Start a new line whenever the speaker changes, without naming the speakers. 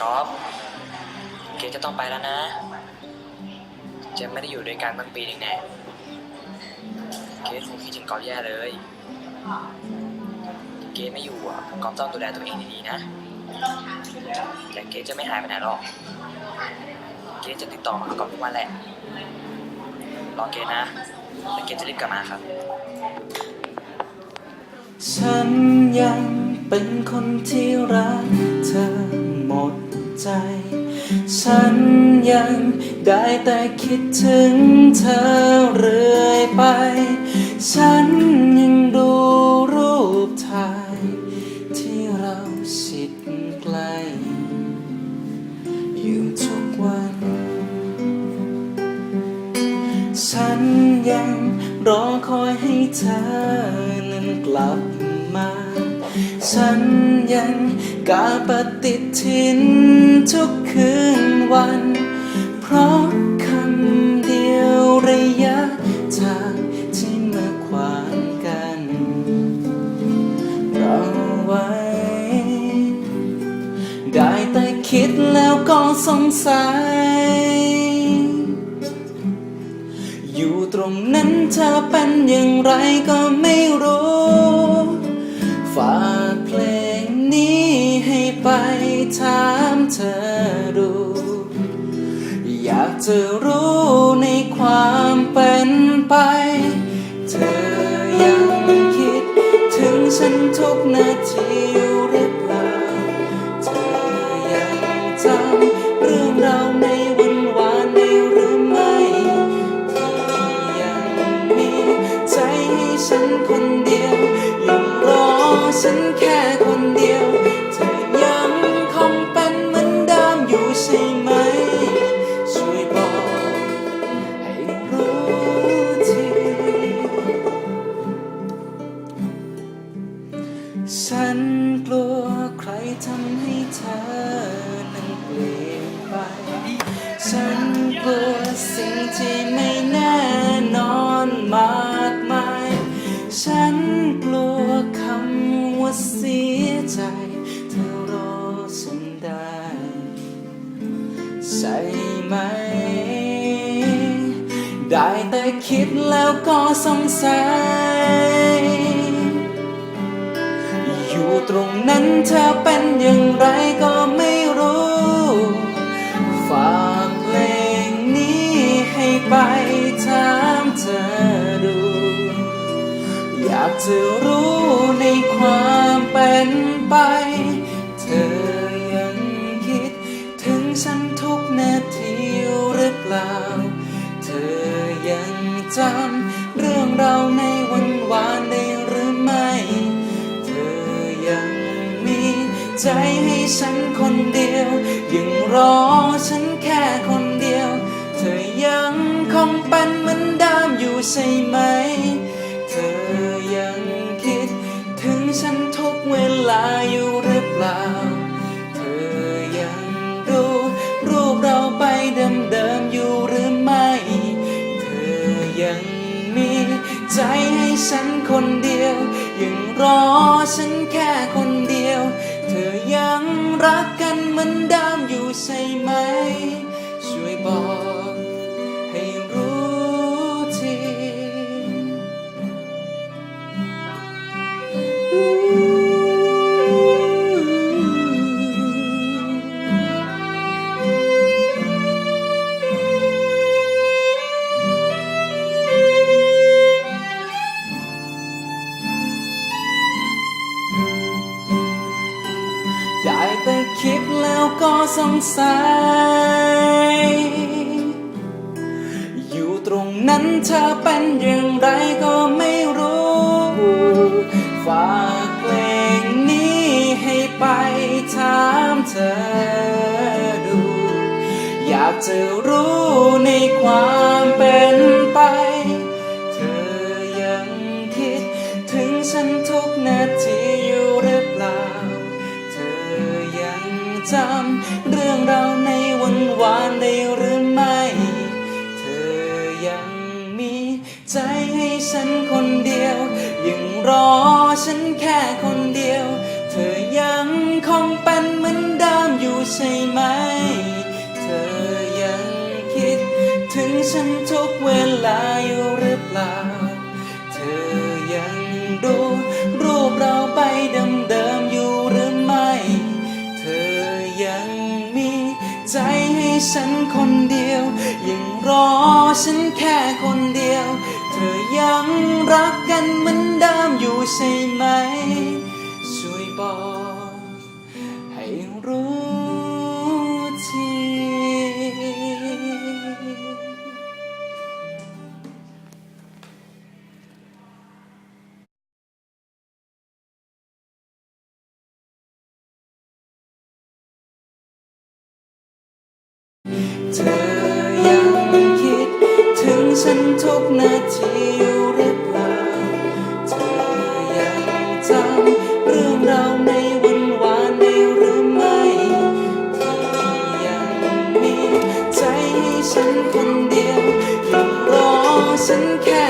กอล์ฟเกรซจะต้องไปแล้วนะจะไม่ได้อยู่ด้วยกันตั้งปีหนึงแน่เกรซคงคิดถึงกอล์ฟแย่เลย เกรซไม่อยู่อะกอล์ฟต้องดูแลตัวเองดีๆนะ แต่เกจะไม่หายไปไหนหรอก เกจะติดต่อมาหากอล์ฟทุกวันแหละ รอเกนะแล้วเกจะรีบกลับมาครับ
ฉันยังเป็นคนที่รักเธอหมดใจ ฉันยังได้แต่คิดถึงเธอเรื่อยไป ฉันยังดู อยู่ทุกวัน ฉันยังรอคอยให้เธอนั้นกลับมา ฉันยังกาปฏิทินทุกคืนวัน เพราะคำเดียวระยะทางที่มาขวางกัน เราไว้ คิดแล้วก็สงสัย อยู่ตรงนั้นเธอเป็นอย่างไรก็ไม่รู้ฝากเพลงนี้ให้ไปถามเธอดู อยากจะรู้ในความเป็นไป เธอยังคิดถึงฉันทุกนาที กลัวสิ่งที่ไม่แน่นอนมากมาย ฉันกลัวคำว่าเสียใจ เธอรอฉันได้ ใช่ไหม ได้แต่คิดแล้วก็สงสัย อยู่ตรงนั้นเธอเป็นอย่างไรก็ไม่รู้ ไปถามเธอดู อยากจะรู้ในความเป็นไป เธอยังคิด ถึงฉันทุกนาทีหรือเปล่า เธอยังจำเรื่องเราในวันวานได้หรือไม่ เธอยังมีใจให้ฉันคนเดียว ยังรอฉันแค่คน ยังป็นเหมือนเดิมอยู่ใช่ไหม เธอยังคิด ถึงฉันทุกเวลาอยู่หรือเปล่า เธอยังดูรูปเราไปเดิมๆอยู่หรือไม่ เธอยังมี ใจให้ฉันคนเดียว ยังรอฉันแค่คนเดียว เธอยังรักกันเหมือนเดิมอยู่ใช่ไหม ช่วยบอก คิดแล้วก็สงสัย อยู่ตรงนั้นเธอเป็นอย่างไรก็ไม่รู้ ฝากเพลงนี้ให้ไปถามเธอดู อยากจะรู้ในความเป็น ฉันคนเดียว ยังรอฉันแค่คนเดียว เธอยังคงเป็นเหมือนเดิมอยู่ใช่ไหม เธอยังคิด ถึงฉันทุกเวลาอยู่หรือเปล่า เธอยังดู รูปเราไปเดิมๆอยู่หรือไม่ เธอยังมีใจให้ฉันคนเดียว ยังรอฉันแค่คนเดียว เธอยังรักกันเหมือนเดิมอยู่ใช่ไหม ช่วยบอกให้รู้ทีเธอ ทุกนาทีอยู่หรือเปล่าเธอยังจำเรื่องราวในวันวานได้หรือไม่เธอยังมีใจให้ฉันคนเดียวยังรอฉันแค่